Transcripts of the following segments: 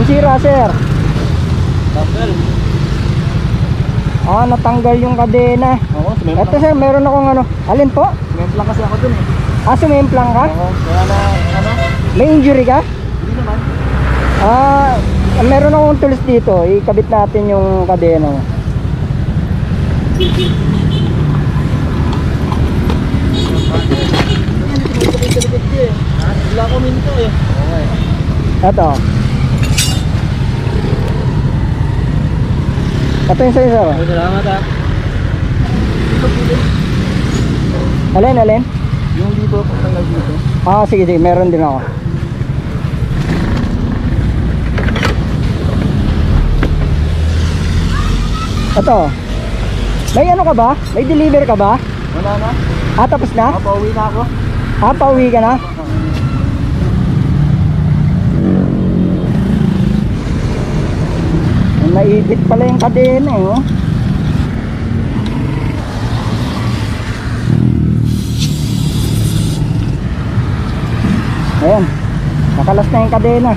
nasira, sir? Tanggal. Ah, natanggal yung kadena. Oo, Ito, sumemplang. sir, meron akong ano. Alin po? Sumemplang kasi ako dun eh. Ah, sumimplang ka? Oo, kaya na, ano? May injury ka? Hindi naman. Ah, meron akong tools dito. Ikabit natin yung kadena mo. Ayan, tinutupit-tupit ko eh. Wala ko minto eh. Okay. Ito. Yung sa'yo, sir. Okay, salamat ah. Alin, alin? Yung dito, pagtanggal dito. Ah, sige, sige. Meron din ako. Ito. May ano ka ba? May deliver ka ba? Wala na. Ah, tapos na? Mapauwi na ako. Ah, pauwi ka na? Naipit pala yung kadena eh, oh. Ayan. Nakalas na yung kadena.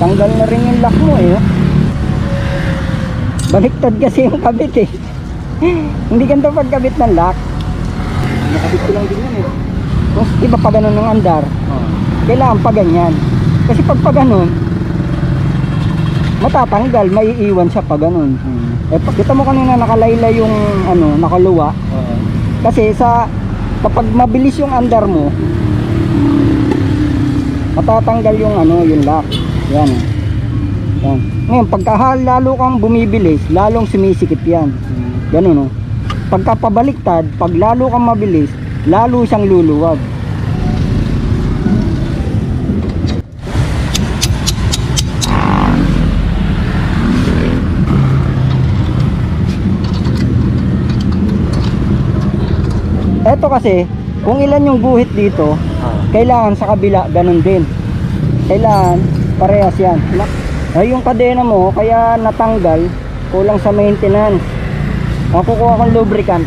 Tanggal na rin yung lock mo eh. oh. Baliktad kasi yung kabit eh. Hindi ganito pagkabit ng lock. Nakabit ko lang din yan eh. Kung iba pa ganun ng andar, Oo. kailangan pa ganyan. Kasi pag pa ganun, matatanggal, maiiwan siya pa ganun. Hmm. Eh, kita mo kanina nakalaylay yung ano, nakaluwa. Oo. Kasi sa kapag mabilis yung andar mo, matatanggal yung ano, yung lock. Yan. Yan. Ngayon, pagka lalo kang bumibilis, lalong sumisikip yan. Hmm. Ganun no. Pagka pabaliktad, pag lalo kang mabilis, lalo siyang luluwag. Eto kasi, kung ilan yung guhit dito, kailangan sa kabila ganun din. Kailangan parehas yan. Ay yung kadena mo kaya natanggal, kulang sa maintenance. Makukuha kong lubricant.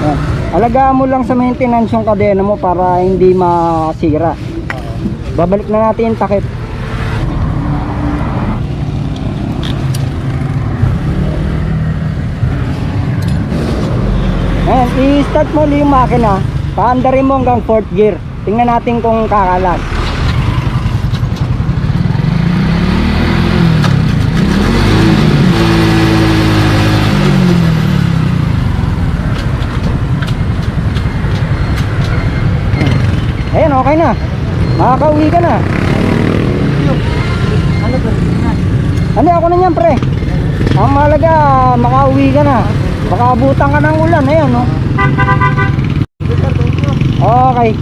Yan. Alagaan mo lang sa maintenance yung kadena mo para hindi masira. Babalik na natin yung takip. Ayan, i-start mo ulit yung makina. Paandarin mo hanggang 4th gear. Tingnan natin kung kakalas. Ayan, okay na. Makakauwi ka na. Ano ako na niyan, pre? Ang mahalaga, makauwi ka na. Baka abutan ka ng ulan. Ayan, no? Okay.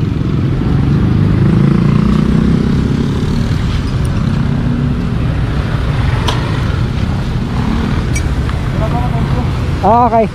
Okay.